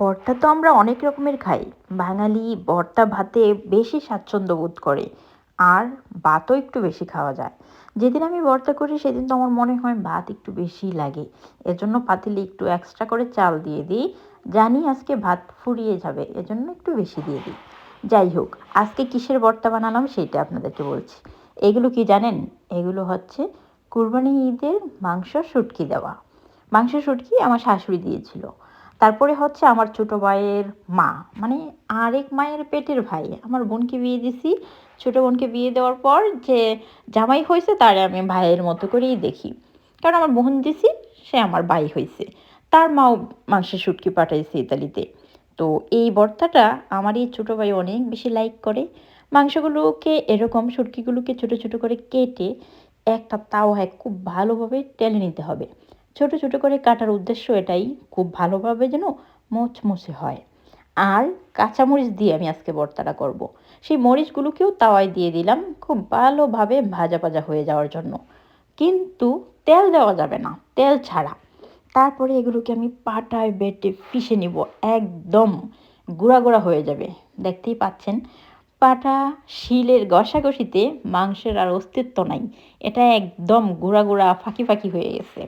ভর্তা তো আমরা অনেক রকমের খাই। বাঙালি ভর্তা ভাতে বেশি স্বাচ্ছন্দ্য বোধ করে, আর ভাতও একটু বেশি খাওয়া যায়। যেদিন আমি ভর্তা করি, সেদিন তো আমার মনে হয় ভাত একটু বেশি লাগে। এজন্য পাতিলে একটু এক্সট্রা করে চাল দিয়ে দিই। জানি আজকে ভাত ফুরিয়ে যাবে, এজন্য একটু বেশি দিয়ে দিই। যাই হোক, আজকে কিসের ভর্তা বানালাম সেইটা আপনাদেরকে বলছি। এগুলো কি জানেন? এগুলো হচ্ছে কুরবানি ঈদের মাংস শুটকি দেওয়া। মাংস শুটকি আমার শাশুড়ি দিয়েছিল। তারপরে হচ্ছে আমার ছোটো ভাইয়ের মা। মানে আরেক মায়ের পেটের ভাই। আমার বোনকে বিয়ে দিছি। ছোটো বোনকে বিয়ে দেওয়ার পর যে জামাই হয়েছে, তারে আমি ভাইয়ের মতো করেই দেখি। কারণ আমার বোন দিছি, সে আমার ভাই হয়েছে। তার মাও মাংসের শুটকি পাঠাইছে ইতালিতে। তো এই ভর্তাটা আমার এই ছোটো ভাই অনেক বেশি লাইক করে। মাংসগুলোকে, এরকম সুটকিগুলোকে ছোটো ছোটো করে কেটে একটা তাওয়ায় খুব ভালোভাবে টেলে নিতে হবে। ছোট ছোট করে কাটার উদ্দেশ্য এটাই, খুব ভালোভাবে যেন মোচমোচে হয়। আর কাঁচামরিচ দিয়ে আমি আজকে ভর্তাটা করব। সেই মরিচগুলোকেও তাওয়ায় দিয়ে দিলাম খুব ভালোভাবে ভাজা ভাজা হয়ে যাওয়ার জন্য। কিন্তু তেল দেওয়া যাবে না, তেল ছাড়া। তারপরে এগুলোকে আমি পাটায় বেটে পিষে নিব, একদম গুঁড়া গুঁড়া হয়ে যাবে। দেখতেই পাচ্ছেন, পাটা শিলের ঘষাঘষিতে মাংসের আর অস্তিত্ব নাই। এটা একদম গুঁড়া গুঁড়া ফাঁকি ফাঁকি হয়ে গেছে।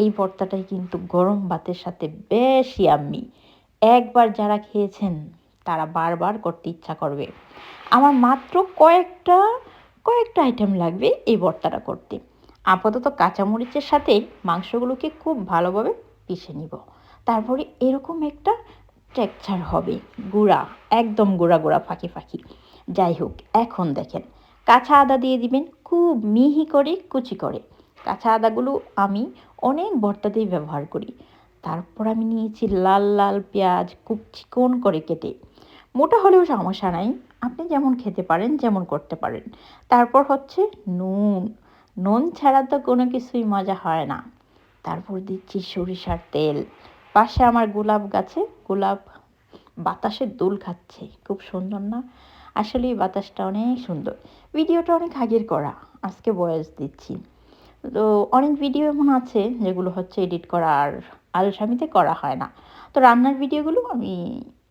এই ভর্তাটাই কিন্তু গরম ভাতের সাথে বেশি আম্মি একবার যারা খেয়েছেন, তারা বারবার করতে ইচ্ছা করবে। আমার মাত্র কয়েকটা কয়েকটা আইটেম লাগবে এই ভর্তাটা করতে। আপাতত কাঁচামরিচের সাথে মাংসগুলোকে খুব ভালোভাবে পিষে নিব। তারপরে এরকম একটা টেকচার হবে, গুঁড়া, একদম গুঁড়া গুঁড়া ফাঁকি ফাঁকি। যাই হোক, এখন দেখেন, কাঁচা আদা দিয়ে দিবেন, খুব মিহি করে, কুচি করে। কাঁচা আদাগুলো আমি অনেক ভর্তাতেই ব্যবহার করি। তারপর আমি নিয়েছি লাল লাল পেঁয়াজ, খুব চিকন করে কেটে। মোটা হলেও সমস্যা নাই, আপনি যেমন খেতে পারেন, যেমন করতে পারেন। তারপর হচ্ছে নুন। নুন ছাড়া তো কোনো কিছুই মজা হয় না। তারপর দিচ্ছি সরিষার তেল। পাশে আমার গোলাপ গাছে, গোলাপ বাতাসে দোল খাচ্ছে। খুব সুন্দর না? আসলে বাতাসটা অনেক সুন্দর। ভিডিওটা অনেক আগের করা, আজকে বয়স দিচ্ছি। তো অনেক ভিডিও এমন আছে যেগুলো হচ্ছে এডিট করা আর আলসামিতে করা হয় না। তো রান্নার ভিডিওগুলো আমি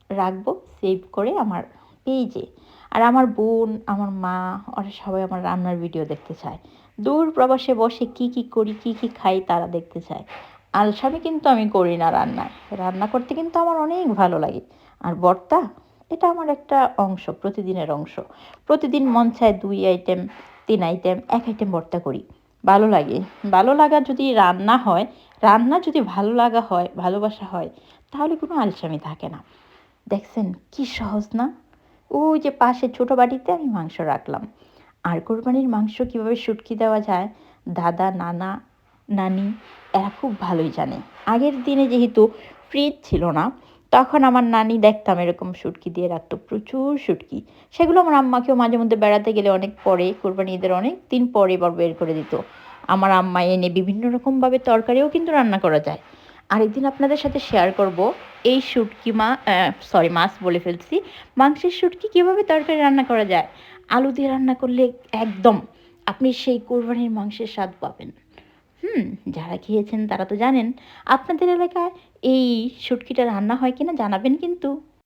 রাখব সেভ করে আমার পেজে আর আমার বোন, আমার মা, ওরা সবাই আমার রান্নার ভিডিও দেখতে চায়। দূর প্রবাসে বসে কি কি করি, কি কি খাই তারা দেখতে চায়। আলসামি কিন্তু আমি করি না রান্নায়। রান্না করতে কিন্তু আমার অনেক ভালো লাগে। আর বর্তা এটা আমার একটা অংশ, প্রতিদিনের অংশ। প্রতিদিন মন চায় দুই আইটেম তিন আইটেম এক আইটেম ভর্তা করি। ভালো লাগে। ভালো লাগা যদি রান্না হয়, রান্না যদি ভালো লাগা হয়, ভালোবাসা হয়, তাহলে কোনো আলসামি থাকে না। দেখছেন কি সহজ না? ওই যে পাশে ছোটো বাটিতে আমি মাংস রাখলাম। আর কোরবানির মাংস কীভাবে শুটকি দেওয়া যায়, দাদা, নানা, নানি, এরা খুব ভালোই জানে। আগের দিনে যেহেতু ফ্রিজ ছিল না তখন আমার নানি দেখতাম এরকম শুটকি দিয়ে রাখতো প্রচুর শুটকি সেগুলো আমার আম্মাকেও মাঝে মধ্যে বেড়াতে গেলে অনেক পরে, কোরবানি ঈদের অনেক দিন পরে এবার বের করে দিত। আমার আম্মা এনে বিভিন্ন রকমভাবে তরকারিও কিন্তু রান্না করা যায়। আরেকদিন আপনাদের সাথে শেয়ার করব, এই শুটকি মা সরি মাছ বলে ফেলছি। মাংসের শুটকি কীভাবে তরকারি রান্না করা যায়? আলু দিয়ে রান্না করলে একদম আপনি সেই কোরবানির মাংসের স্বাদ পাবেন। হুম, যারা খেয়েছেন তারা তো জানেন। আপনাদের এলাকায় এই শুটকিটা রান্না হয় কিনা জানাবেন কিন্তু।